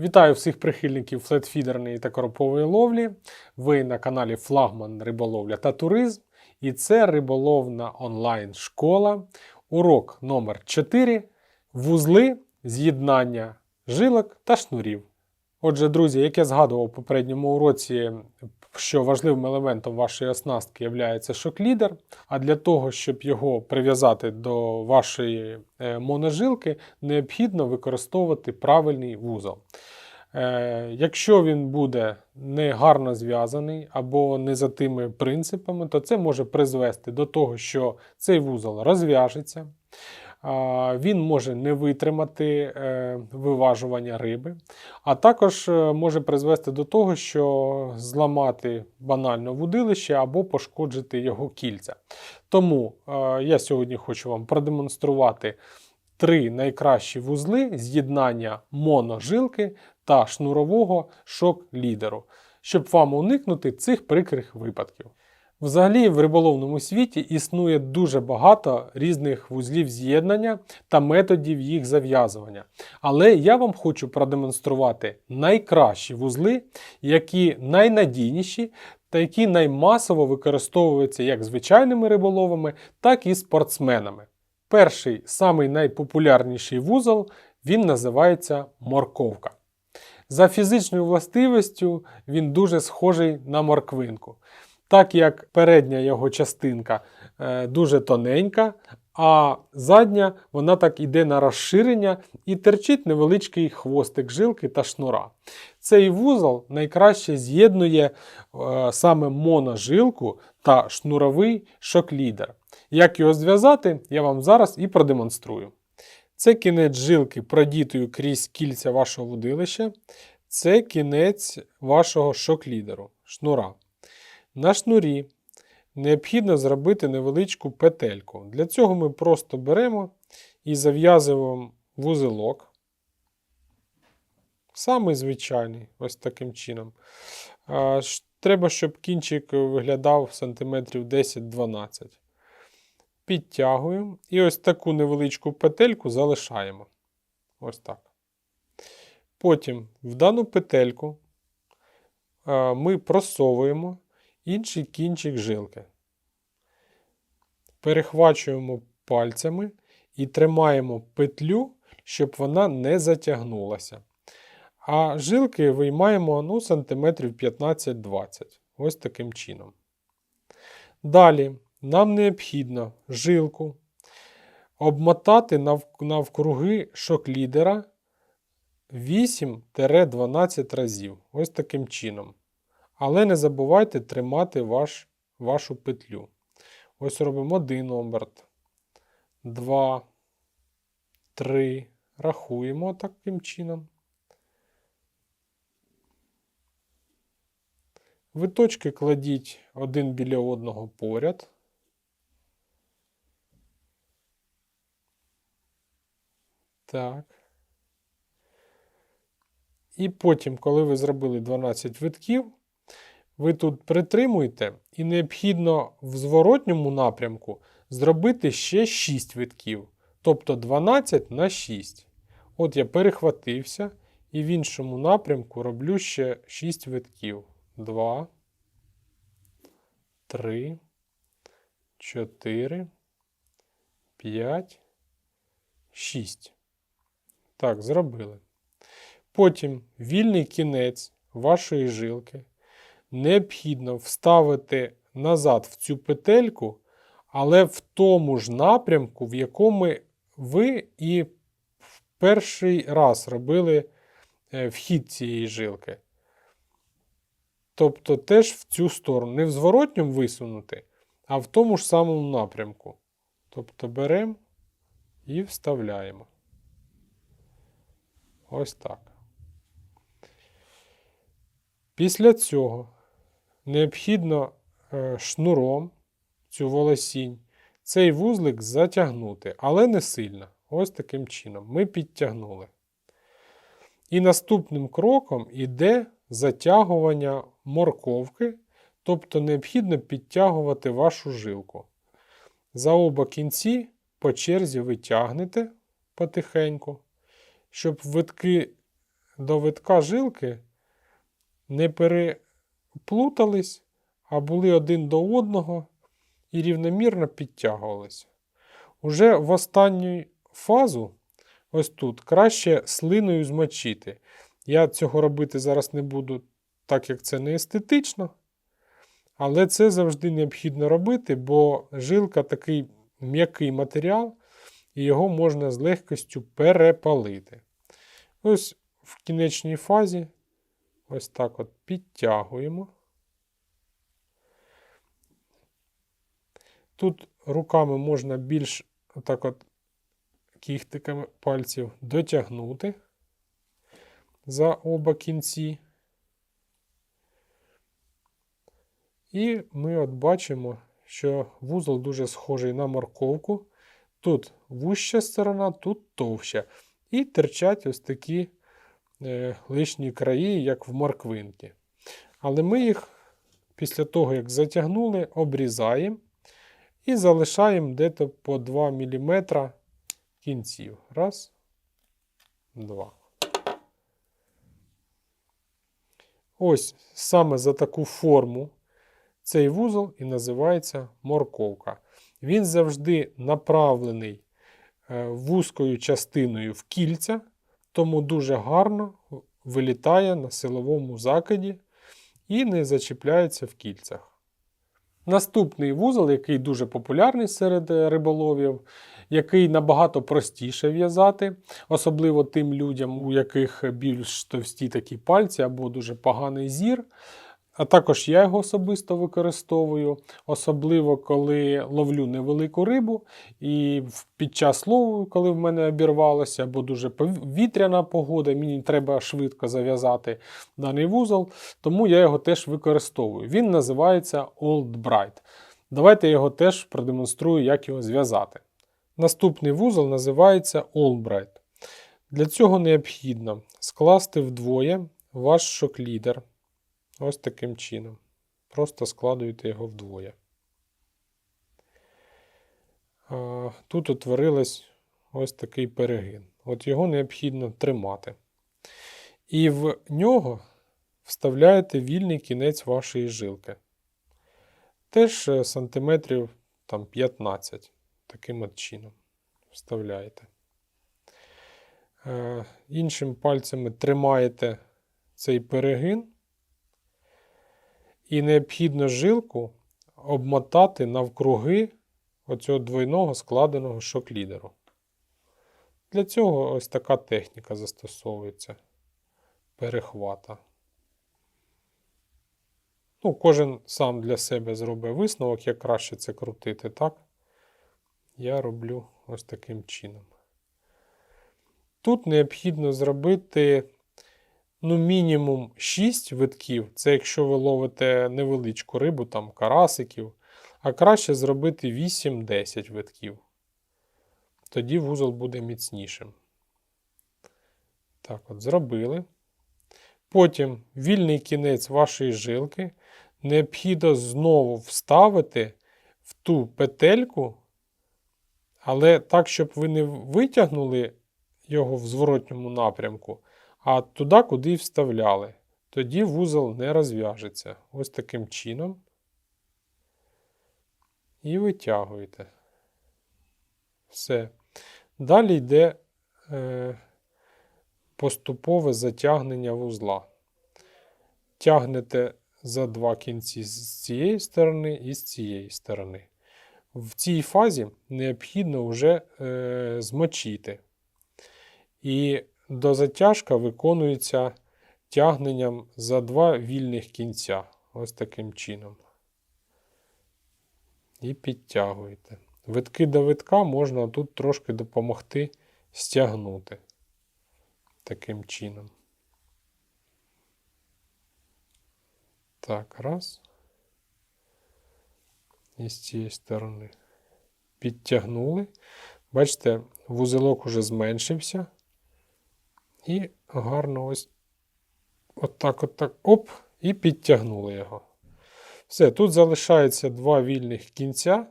Вітаю всіх прихильників флетфідерної та коропової ловлі. Ви на каналі Флагман Риболовля та Туризм. І це риболовна онлайн-школа. Урок номер 4 Вузли з'єднання жилок та шнурів. Отже, друзі, як я згадував у попередньому уроці, що важливим елементом вашої оснастки є шок-лідер, а для того, щоб його прив'язати до вашої е, моножилки, необхідно використовувати правильний вузол. Е, Якщо він буде не гарно зв'язаний або не за тими принципами, то це може призвести до того, що цей вузол розв'яжеться, він може не витримати е, виважування риби, а також е, може призвести до того, що зламати банально вудилище або пошкоджити його кільця. Тому е, я сьогодні хочу вам продемонструвати три найкращі вузли з'єднання моножилки та шнурового шок-лідеру, щоб вам уникнути цих прикрих випадків. Взагалі, в риболовному світі існує дуже багато різних вузлів з'єднання та методів їх зав'язування. Але я вам хочу продемонструвати найкращі вузли, які найнадійніші та які наймасово використовуються як звичайними риболовами, так і спортсменами. Перший, самий найпопулярніший вузол, він називається морковка. За фізичною властивістю він дуже схожий на морквинку. Так як передня його частинка е, дуже тоненька, а задня вона так іде на розширення і терчить невеличкий хвостик жилки та шнура. Цей вузол найкраще з'єднує е, саме моножилку та шнуровий шоклідер. Як його зв'язати, я вам зараз і продемонструю. Це кінець жилки, продітою крізь кільця вашого вудилища. Це кінець вашого шоклідеру, шнура. На шнурі необхідно зробити невеличку петельку. Для цього ми просто беремо і зав'язуємо вузелок. Самий звичайний, ось таким чином. Треба, щоб кінчик виглядав сантиметрів 10-12. Підтягуємо і ось таку невеличку петельку залишаємо. Ось так. Потім в дану петельку ми просовуємо інший кінчик жилки. Перехвачуємо пальцями і тримаємо петлю, щоб вона не затягнулася. А жилки виймаємо ну, сантиметрів 15-20. Ось таким чином. Далі нам необхідно жилку обмотати навкруги шок-лідера 8-12 разів. Ось таким чином. Але не забувайте тримати ваш, вашу петлю. Ось робимо один оберт, два, три. Рахуємо таким чином. Виточки кладіть один біля одного поряд. Так. І потім, коли ви зробили 12 витків, ви тут притримуєте, і необхідно в зворотньому напрямку зробити ще 6 витків, тобто 12 на 6. От я перехватився і в іншому напрямку роблю ще 6 витків. 2, 3, 4, 5, 6. Так, зробили. Потім вільний кінець вашої жилки необхідно вставити назад в цю петельку, але в тому ж напрямку, в якому ви і в перший раз робили е, вхід цієї жилки. Тобто теж в цю сторону. Не в зворотньому висунути, а в тому ж самому напрямку. Тобто беремо і вставляємо. Ось так. Після цього необхідно е, шнуром цю волосінь цей вузлик затягнути, але не сильно. Ось таким чином. Ми підтягнули. І наступним кроком іде затягування морковки, тобто необхідно підтягувати вашу жилку. За оба кінці по черзі витягнете потихеньку, щоб витки до витка жилки не переплутались, а були один до одного і рівномірно підтягувалися. Уже в останню фазу, ось тут, краще слиною змочити. Я цього робити зараз не буду, так як це не естетично. Але це завжди необхідно робити, бо жилка такий м'який матеріал, і його можна з легкістю перепалити. Ось в кінечній фазі ось так от підтягуємо. Тут руками можна більш отак от кіхтиками пальців дотягнути за оба кінці. І ми от бачимо, що вузол дуже схожий на морковку. Тут вуща сторона, тут товща. І терчать ось такі лишні краї, як в морквинки. Але ми їх після того, як затягнули, обрізаємо і залишаємо десь по 2 мм кінців. Раз, два. Ось саме за таку форму цей вузол і називається морковка. Він завжди направлений е, вузькою частиною в кільця, тому дуже гарно вилітає на силовому закиді і не зачіпляється в кільцях. Наступний вузол, який дуже популярний серед е, риболовів, який набагато простіше в'язати, особливо тим людям, у яких більш товсті такі пальці або дуже поганий зір. А також я його особисто використовую, особливо коли ловлю невелику рибу, і під час лову, коли в мене обірвалося, або дуже вітряна погода, мені треба швидко зав'язати даний вузол, тому я його теж використовую. Він називається Old Bright. Давайте я його теж продемонструю, як його зв'язати. Наступний вузол називається Allbright. Для цього необхідно скласти вдвоє ваш шок-лідер. Ось таким чином. Просто складуєте його вдвоє. Тут утворилось ось такий перегин. От його необхідно тримати. І в нього вставляєте вільний кінець вашої жилки. Теж е, сантиметрів там, 15. Таким от чином вставляєте. Е, іншим пальцями тримаєте цей перегин. І необхідно жилку обмотати навкруги оцього двойного складеного шок-лідеру. Для цього ось така техніка застосовується перехвата. Ну, Кожен сам для себе зробить висновок, як краще це крутити, так? Я роблю ось таким чином. Тут необхідно зробити ну, мінімум 6 витків. Це якщо ви ловите невеличку рибу, там карасиків, а краще зробити 8-10 витків. Тоді вузол буде міцнішим. Так, от, зробили. Потім вільний кінець вашої жилки необхідно знову вставити в ту петельку, але так, щоб ви не витягнули його в зворотньому напрямку, а туди, куди вставляли. Тоді вузол не розв'яжеться. Ось таким чином. І витягуєте. Все. Далі йде е, поступове затягнення вузла. Тягнете за два кінці з цієї сторони і з цієї сторони. В цій фазі необхідно вже е, змочити. І Дозатяжка виконується тягненням за два вільних кінця. Ось таким чином. І підтягуєте. Витки до витка можна тут трошки допомогти стягнути. Таким чином. Так, раз. І з цієї сторони. Підтягнули. Бачите, вузелок уже зменшився. І гарно ось отак, отак, оп, і підтягнули його. Все, тут залишається два вільних кінця,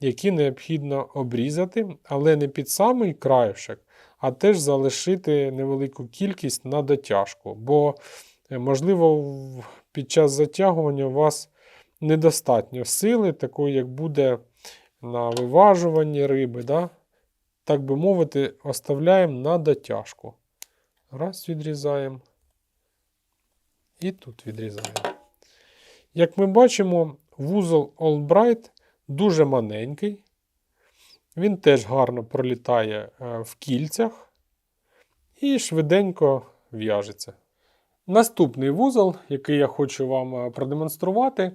які необхідно обрізати, але не під самий краюшек, а теж залишити невелику кількість на дотяжку. Бо, е, можливо, під час затягування у вас недостатньо сили, такої, як буде на виважуванні риби. Да? Так би мовити, оставляємо на дотяжку. Раз відрізаємо. І тут відрізаємо. Як ми бачимо, вузол Олбрайт дуже маленький. Він теж гарно пролітає е, в кільцях і швиденько в'яжеться. Наступний вузол, який я хочу вам е, продемонструвати,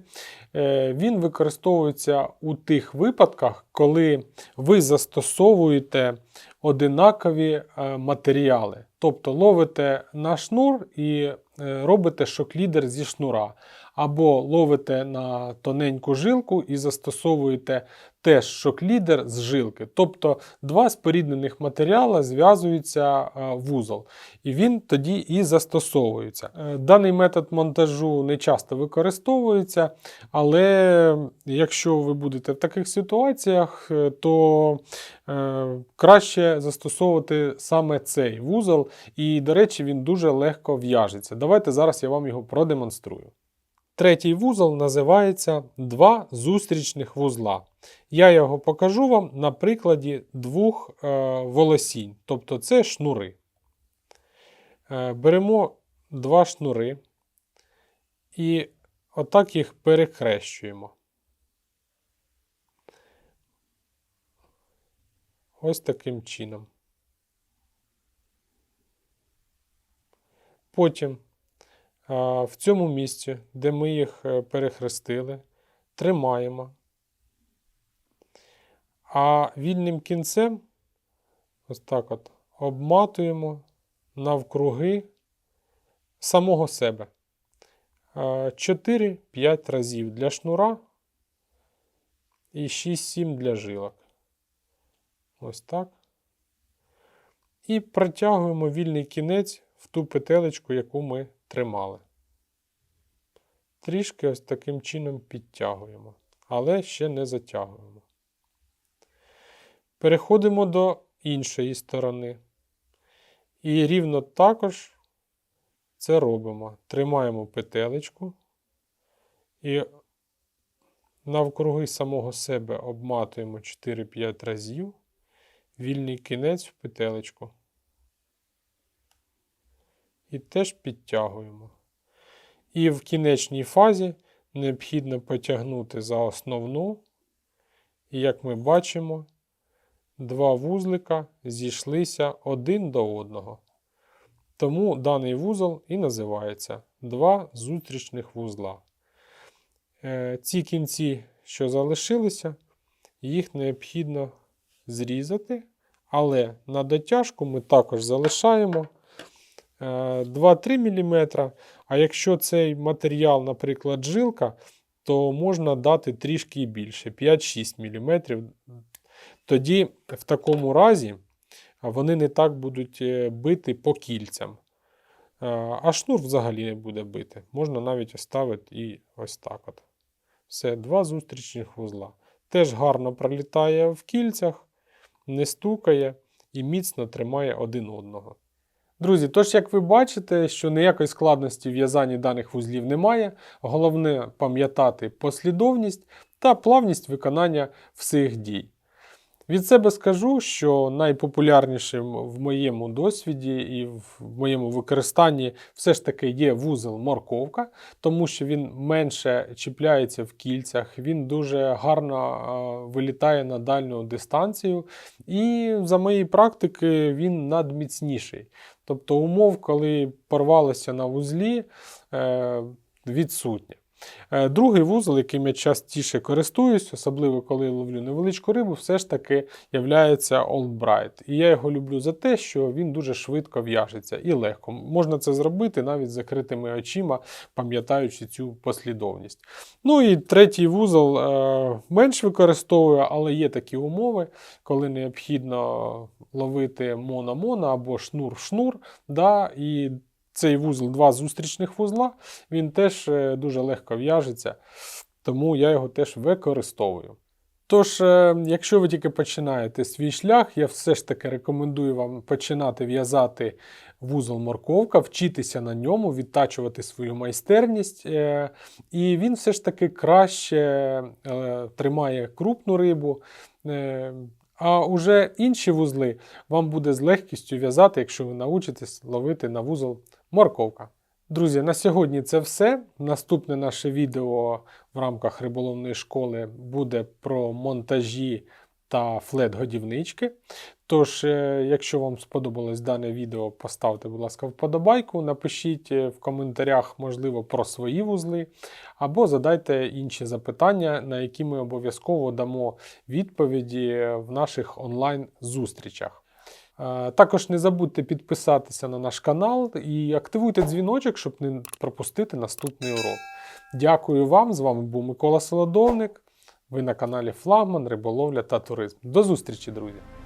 е, він використовується у тих випадках, коли ви застосовуєте одинакові е, матеріали. Тобто ловите на шнур і робите робите шоклідер зі шнура. Або ловите на тоненьку жилку і застосовуєте теж шоклідер з жилки. Тобто два споріднених матеріали зв'язуються е, в вузол. І він тоді і застосовується. Е, Даний метод монтажу не часто використовується, але якщо ви будете в таких ситуаціях, е, то краще застосовувати саме цей вузол. І, до речі, він дуже легко в'яжеться. Давайте зараз я вам його продемонструю. Третій вузол називається два зустрічних вузла. Я його покажу вам на прикладі двох е, волосінь, тобто це шнури. Е, беремо два шнури і отак їх перехрещуємо. Ось таким чином. Потім в цьому місці, де ми їх е, перехрестили, тримаємо. А вільним кінцем ось так от обматуємо навкруги самого себе. 4-5 разів для шнура і 6-7 для жилок. Ось так. І протягуємо вільний кінець в ту петелечку, яку ми тримали. Трішки ось таким чином підтягуємо, але ще не затягуємо. Переходимо до іншої сторони. І рівно також це робимо. Тримаємо петелечку і навкруги самого себе обматуємо 4-5 разів вільний кінець в петелечку. І теж підтягуємо. І в кінечній фазі необхідно потягнути за основну. І як ми бачимо, два вузлика зійшлися один до одного. Тому даний вузол і називається два зустрічних вузла. Е, Ці кінці, що залишилися, їх необхідно зрізати, але на дотяжку ми також залишаємо 2-3 мм. А якщо цей матеріал, наприклад, жилка, то можна дати трішки більше 5-6 мм. Тоді в такому разі вони не так будуть е, бити по кільцям. Е, А шнур взагалі не буде бити. Можна навіть оставити і ось так. от. Все, два зустрічних вузла. Теж гарно пролітає в кільцях, не стукає і міцно тримає один одного. Друзі, тож, як ви бачите, що ніякої складності в в'язанні даних вузлів немає. Головне пам'ятати послідовність та плавність виконання всіх дій. Від себе скажу, що найпопулярнішим в моєму досвіді і в моєму використанні все ж таки є вузол морковка, тому що він менше чіпляється в кільцях, він дуже гарно вилітає на дальню дистанцію, і за моєї практики він надміцніший. Тобто умов, коли порвалося на вузлі, е, відсутнє. Е, Другий вузол, яким я частіше користуюсь, особливо коли ловлю невеличку рибу, все ж таки являється Allbright. І я його люблю за те, що він дуже швидко в'яжеться і легко. Можна це зробити навіть закритими очима, пам'ятаючи цю послідовність. Ну і третій вузол е, менш використовую, але є такі умови, коли необхідно ловити моно-моно або шнур-шнур. Да, і цей вузол, два зустрічних вузла, він теж е, дуже легко в'яжеться, тому я його теж використовую. Тож, е, якщо ви тільки починаєте свій шлях, я все ж таки рекомендую вам починати в'язати вузол морковка, вчитися на ньому, відтачувати свою майстерність. е, І він все ж таки краще тримає крупну рибу. А уже інші вузли вам буде з легкістю в'язати, якщо ви научитесь ловити на вузол морковка. Друзі, на сьогодні це все. Наступне наше відео в рамках риболовної школи буде про монтажі та флет-годівнички. Тож, е, якщо вам сподобалось дане відео, поставте, будь ласка, вподобайку, напишіть е, в коментарях, можливо, про свої вузли, або задайте інші запитання, на які ми обов'язково дамо відповіді в наших онлайн-зустрічах. Е, Також не забудьте підписатися на наш канал і активуйте дзвіночок, щоб не пропустити наступний урок. Дякую вам! З вами був Микола Солодовник. Ви на каналі Флагман, Риболовля та Туризм. До зустрічі, друзі!